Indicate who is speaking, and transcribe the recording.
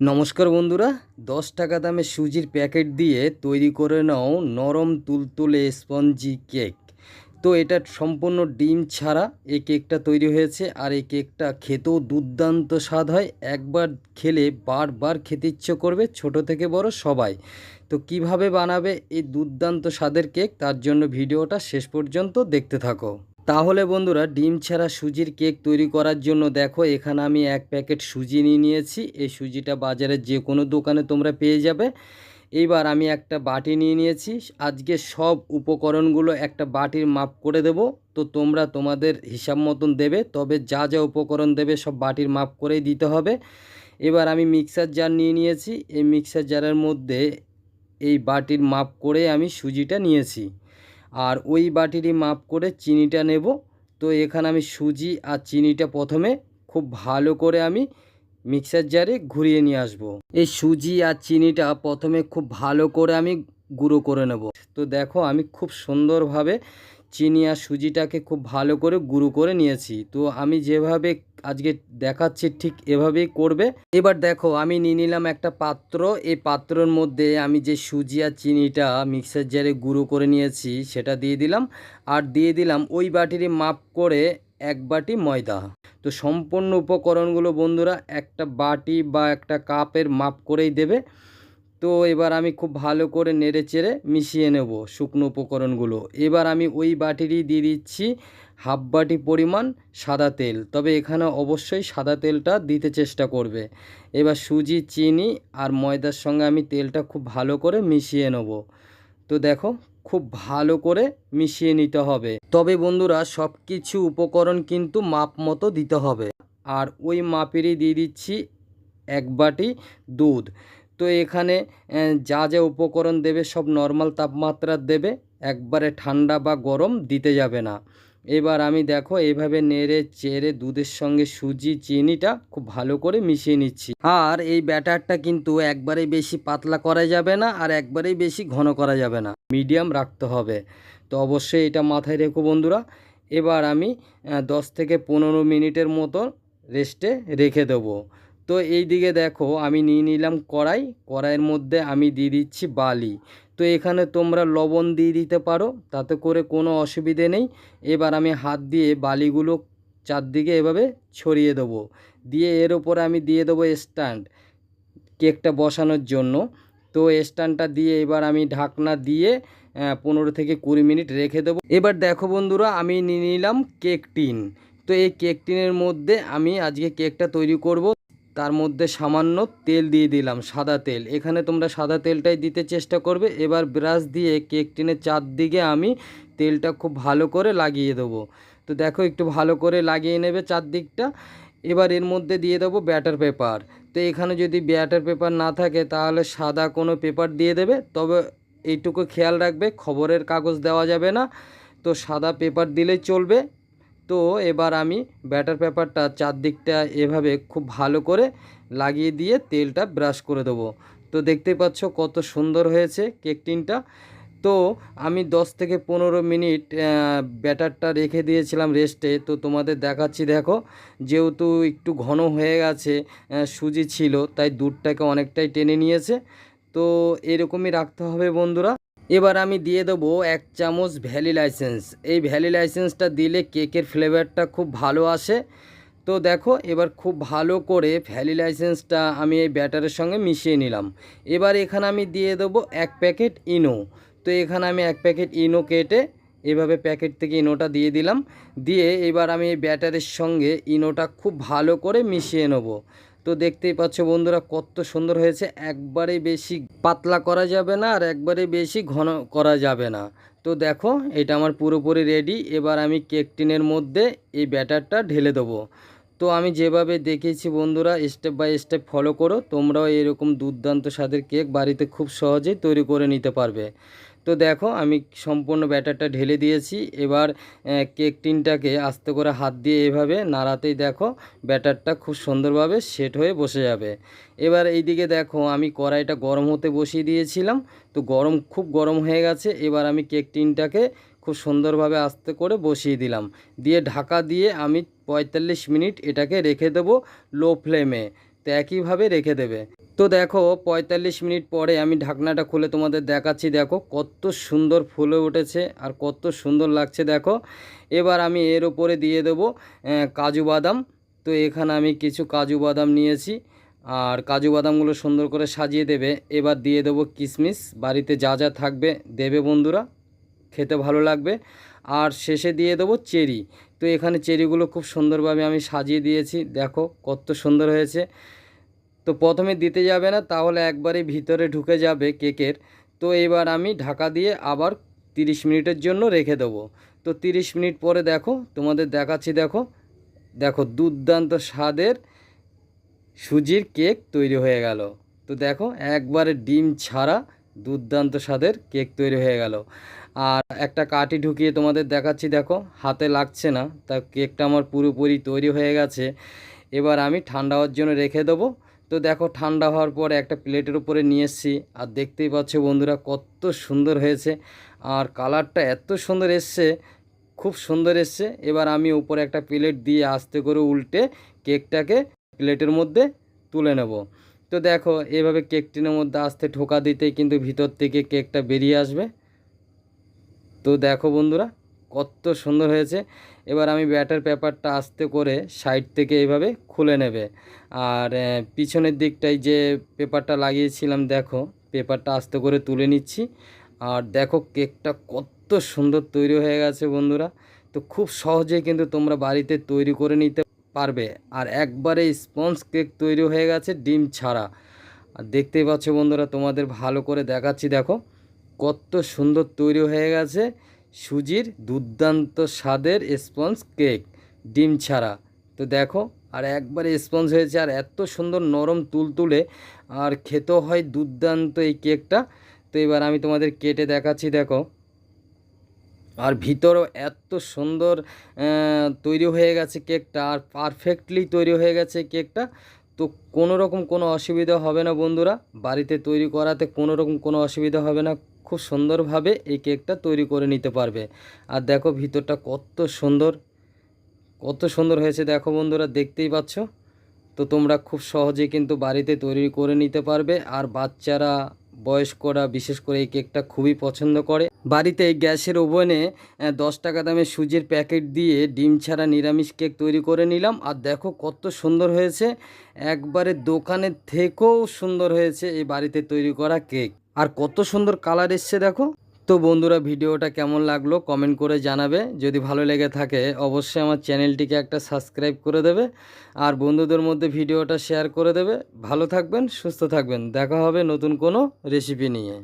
Speaker 1: নমস্কার বন্ধুরা, দশ টাকা দামে সুজির প্যাকেট দিয়ে তৈরি করে নাও নরম তুলতুলে স্পঞ্জি কেক। তো এটা সম্পূর্ণ ডিম ছাড়া এই কেকটা তৈরি হয়েছে আর এই কেকটা খেতেও দুর্দান্ত স্বাদ হয়। একবার খেলে বারবার খেতে ইচ্ছে করবে ছোট থেকে বড় সবাই। তো কীভাবে বানাবে এই দুর্দান্ত স্বাদের কেক? তার জন্য ভিডিওটা শেষ পর্যন্ত দেখতে থাকো। তাহলে বন্ধুরা ডিম ছাড়া সুজির কেক তৈরি করার জন্য দেখো, এখানে আমি এক প্যাকেট সুজি নিয়ে নিয়েছি। এই সুজিটা বাজারে যে কোনো দোকানে তোমরা পেয়ে যাবে। এইবার আমি একটা বাটি নিয়ে নিয়েছি। আজকে সব উপকরণগুলো একটা বাটির মাপ করে দেব। তো তোমরা তোমাদের হিসাব মতন দেবে, তবে যা যা উপকরণ দেবে সব বাটির মাপ করেই দিতে হবে। এবার আমি মিক্সার জার নিয়ে নিয়েছি। এই মিক্সার জারের মধ্যে এই বাটির মাপ করে আমি সুজিটা নিয়েছি। আর ওই বাটিরই মাপ করে চিনিটা নেব তো এখানে আমি সুজি আর চিনিটা প্রথমে খুব ভালো করে আমি মিক্সার জারে ঘুরিয়ে নিয়ে আসব। এই সুজি আর চিনিটা প্রথমে খুব ভালো করে আমি গুঁড়ো করে নেব তো দেখো আমি খুব সুন্দরভাবে চিনি আর সুজিটাকে খুব ভালো করে গুঁড়ো করে নিয়েছি। তো আমি যেভাবে আজকে দেখাচ্ছি ঠিক এভাবেই করবে। এবার দেখো, আমি নিয়ে নিলাম একটা পাত্র। এই পাত্রের মধ্যে আমি যে সুজি আর চিনিটা মিক্সার জারে গুঁড়ো করে নিয়েছি, সেটা দিয়ে দিলাম। আর দিয়ে দিলাম ওই বাটিরই মাপ করে এক বাটি ময়দা। তো সম্পূর্ণ উপকরণগুলো বন্ধুরা একটা বাটি বা একটা কাপের মাপ করেই দেবে। তো এবার আমি খুব ভালো করে নেড়ে চেড়ে মিশিয়ে নেব শুকনো উপকরণগুলো। এবার আমি ওই বাটিরই দিয়ে দিচ্ছি হাফ বাটি পরিমাণ সাদা তেল। তবে এখানে অবশ্যই সাদা তেলটা দিতে চেষ্টা করবে। এবার সুজি, চিনি আর ময়দার সঙ্গে আমি তেলটা খুব ভালো করে মিশিয়ে নেব। তো দেখো, খুব ভালো করে মিশিয়ে নিতে হবে। তবে বন্ধুরা সব কিছু উপকরণ কিন্তু মাপ মতো দিতে হবে। আর ওই মাপেরই দিয়ে দিচ্ছি এক বাটি দুধ। তো এখানে যা যা উপকরণ দেবে সব নর্মাল তাপমাত্রা দেবে, একবারে ঠান্ডা বা গরম দিতে যাবে না। এবার আমি দেখো, এভাবে নেড়ে চেড়ে দুধের সঙ্গে সুজি, চিনিটা খুব ভালো করে মিশিয়ে নিচ্ছি। আর এই ব্যাটারটা কিন্তু একবারেই বেশি পাতলা করা যাবে না, আর একবারেই বেশি ঘন করা যাবে না। মিডিয়াম রাখতে হবে। তো অবশ্যই এটা মাথায় রেখো বন্ধুরা। এবার আমি দশ থেকে পনেরো মিনিটের মতো রেস্টে রেখে দেবো। তো এই দিকে দেখো, আমি নিয়ে নিলাম কড়াই। কড়াইয়ের মধ্যে আমি দিয়ে দিচ্ছি বালি। তো এখানে তোমরা লবণ দিয়ে দিতে পারো, তাতে করে কোনো অসুবিধে নেই। এবার আমি হাত দিয়ে বালিগুলো চারদিকে এভাবে ছড়িয়ে দেবো। দিয়ে এর ওপরে আমি দিয়ে দেবো স্ট্যান্ড কেকটা বসানোর জন্য। তো স্ট্যান্ডটা দিয়ে এবার আমি ঢাকনা দিয়ে পনেরো থেকে কুড়ি মিনিট রেখে দেবো। এবার দেখো বন্ধুরা, আমি নিয়ে নিলাম কেক টিন তো এই কেক টিনের মধ্যে আমি আজকে কেকটা তৈরি করব। তার মধ্যে সামান্য তেল দিয়ে দিলাম, সাদা তেল। এখানে তোমরা সাদা তেলটাই দিতে চেষ্টা করবে। এবার ব্রাশ দিয়ে কেক টিনের চারদিকে আমি তেলটা খুব ভালো করে লাগিয়ে দেবো। তো দেখো, একটু ভালো করে লাগিয়ে নেবে চারদিকটা। এবার এর মধ্যে দিয়ে দেবো ব্যাটার পেপার। তো এখানে যদি ব্যাটার পেপার না থাকে, তাহলে সাদা কোনো পেপার দিয়ে দেবে। তবে এইটুকু খেয়াল রাখবে, খবরের কাগজ দেওয়া যাবে না। তো সাদা পেপার দিলেই চলবে। তো এবার আমি ব্যাটার পেপারটা চারদিকটা এভাবে খুব ভালো করে লাগিয়ে দিয়ে তেলটা ব্রাশ করে দেবো। তো দেখতেই পাচ্ছ কত সুন্দর হয়েছে কেক টিনটা তো আমি 10 থেকে পনেরো মিনিট ব্যাটারটা রেখে দিয়েছিলাম রেস্টে। তো তোমাদের দেখাচ্ছি, দেখো, যেহেতু একটু ঘন হয়ে গেছে সুজি ছিল, তাই দুধটাকে অনেকটাই টেনে নিয়েছে। তো এরকমই রাখতে হবে বন্ধুরা। এবার আমি দিয়ে দেবো এক চামচ ভ্যালি লাইসেন্স। এই ভ্যালি লাইসেন্সটা দিলে কেকের ফ্লেভারটা খুব ভালো আসে। তো দেখো, এবার খুব ভালো করে ভ্যালি লাইসেন্সটা আমি এই ব্যাটারের সঙ্গে মিশিয়ে নিলাম। এবার এখানে আমি দিয়ে দেবো এক প্যাকেট ইনো। তো এখানে আমি এক প্যাকেট ইনো কেটে এভাবে প্যাকেট থেকে ইনোটা দিয়ে দিলাম। দিয়ে এবার আমি এই ব্যাটারের সঙ্গে ইনোটা খুব ভালো করে মিশিয়ে নেব। তো দেখতেই পাচ্ছ বন্ধুরা, কত সুন্দর হয়েছে। একবারে বেশি পাতলা করা যাবে না আর একবারে বেশি ঘন করা যাবে না। তো দেখো, এটা আমার পুরোপুরি রেডি এবার আমি কেক টিনের মধ্যে এই ব্যাটারটা ঢেলে দেবো। তো আমি যেভাবে দেখেছি বন্ধুরা স্টেপ বাই স্টেপ ফলো করো। তোমরাও এরকম দুর্দান্ত স্বাদের কেক বাড়িতে খুব সহজেই তৈরি করে নিতে পারবে। তো দেখো, আমি সম্পূর্ণ ব্যাটারটা ঢেলে দিয়েছি। এবার কেক টিনটাকে আস্তে করে হাত দিয়ে এভাবে নাড়াতেই দেখো, ব্যাটারটা খুব সুন্দরভাবে সেট হয়ে বসে যাবে। এবার এইদিকে দেখো, আমি কড়াইটা গরম হতে বসিয়ে দিয়েছিলাম। তো গরম, খুব গরম হয়ে গেছে। এবার আমি কেক টিনটাকে খুব সুন্দরভাবে আস্তে করে বসিয়ে দিলাম। দিয়ে ঢাকা দিয়ে আমি পঁয়তাল্লিশ মিনিট এটাকে রেখে দেবো লো ফ্লেমে। তো একইভাবে রেখে দেবে। তো দেখো, পঁয়তাল্লিশ মিনিট পরে আমি ঢাকনাটা খুলে তোমাদের দেখাচ্ছি, দেখো কত সুন্দর ফুলে উঠেছে আর কত সুন্দর লাগছে, দেখো। এবার আমি এর ওপরে দিয়ে দেবো কাজু বাদাম। তো এখানে আমি কিছু কাজু বাদাম নিয়েছি আর কাজু বাদামগুলো সুন্দর করে সাজিয়ে দেবে। এবার দিয়ে দেবো কিশমিশ বাড়িতে যা যা থাকবে দেবে বন্ধুরা, খেতে ভালো লাগবে। আর শেষে দিয়ে দেবো চেরি। তো এখানে চেরিগুলো খুব সুন্দরভাবে আমি সাজিয়ে দিয়েছি। দেখো কত সুন্দর হয়েছে। তো প্রথমে দিতে যাবে না, তাহলে একবারে ভিতরে ঢুকে যাবে কেকের। তো এবার আমি ঢাকা দিয়ে আবার তিরিশ মিনিটের জন্য রেখে দেবো। তো তিরিশ মিনিট পরে দেখো, তোমাদের দেখাচ্ছি দেখো। দেখো দুর্দান্ত স্বাদের সুজির কেক তৈরি হয়ে গেল। তো দেখো একবারে ডিম ছাড়া দুর্দান্ত স্বাদের কেক তৈরি হয়ে গেল। আর একটা কাঠি ঢুকিয়ে তোমাদের দেখাচ্ছি, দেখো। হাতে লাগছে না, তা কেকটা আমার পুরোপুরি তৈরি হয়ে গেছে। এবার আমি ঠান্ডা হওয়ার জন্য রেখে দেবো। তো দেখো, ঠান্ডা হওয়ার পর একটা প্লেটের উপরে নিয়ে এসেছি। আর দেখতেই পাচ্ছ বন্ধুরা, কত সুন্দর হয়েছে। আর কালারটা এত সুন্দর এসছে, খুব সুন্দর এসছে। এবার আমি উপরে একটা প্লেট দিয়ে আস্তে করে উল্টে কেকটাকে প্লেটের মধ্যে তুলে নেব। তো দেখো, এভাবে কেক টিনের মধ্যে আস্তে ঠোকা দিতেই কিন্তু ভিতর থেকে কেকটা বেরিয়ে আসবে। তো দেখো বন্ধুরা, কত সুন্দর হয়েছে। এবার আমি ব্যাটার পেপারটা আস্তে করে সাইড থেকে এইভাবে খুলে নেবে। আর পিছনের দিকটায় যে পেপারটা লাগিয়েছিলাম, দেখো, পেপারটা আস্তে করে তুলে নিচ্ছি। আর দেখো, কেকটা কত সুন্দর তৈরি হয়ে গেছে বন্ধুরা। তো খুব সহজে কিন্তু তোমরা বাড়িতে তৈরি করে নিতে পারবে। আর একবারে স্পঞ্জ কেক তৈরি হয়ে গেছে, ডিম ছাড়া। আর দেখতেই পাচ্ছ বন্ধুরা, তোমাদের ভালো করে দেখাচ্ছি, দেখো। কত সুন্দর তৈরি হয়ে গেছে। সুজির দুর্দান্ত স্বাদের স্পঞ্জ কেক, ডিম ছাড়া। তো দেখো, আর একবারে স্পঞ্জ হয়েছে, আর এত সুন্দর নরম তুলতুলে আর খেতেও হয় দুর্দান্ত এই কেকটা। তো এবার আমি তোমাদের কেটে দেখাচ্ছি, দেখো। আর ভিতরেও এত সুন্দর তৈরি হয়ে গেছে কেকটা, আর পারফেক্টলি তৈরি হয়ে গেছে কেকটা। তো কোনো রকম কোনো অসুবিধা হবে না বন্ধুরা, বাড়িতে তৈরি করাতে কোনো রকম কোনো অসুবিধা হবে না। খুব সুন্দরভাবে এই কেকটা তৈরি করে নিতে পারবে। আর দেখো ভিতরটা কত সুন্দর কত সুন্দর হয়েছে। দেখো বন্ধুরা, দেখতেই পাচ্ছ? তো তোমরা খুব সহজে কিন্তু বাড়িতে তৈরি করে নিতে পারবে। আর বাচ্চারা, বয়স্করা, বিশেষ করে এই কেকটা খুবই পছন্দ করে। বাড়িতে গ্যাসের ওভেনে দশ টাকা দামের সুজির প্যাকেট দিয়ে ডিম ছাড়া নিরামিষ কেক তৈরি করে নিলাম। আর দেখো কত সুন্দর হয়েছে। একবারে দোকানের থেকেও সুন্দর হয়েছে এই বাড়িতে তৈরি করা কেক। আর কত সুন্দর কালার এসছে দেখো। তো বন্ধুরা, ভিডিওটা কেমন লাগল কমেন্ট করে জানাবে। যদি ভালো লেগে থাকে, অবশ্যই আমার চ্যানেলটিকে একটা সাবস্ক্রাইব করে দেবে আর বন্ধুদের মধ্যে ভিডিওটা শেয়ার করে দেবে। ভালো থাকবেন, সুস্থ থাকবেন। দেখা হবে নতুন কোনো রেসিপি নিয়ে।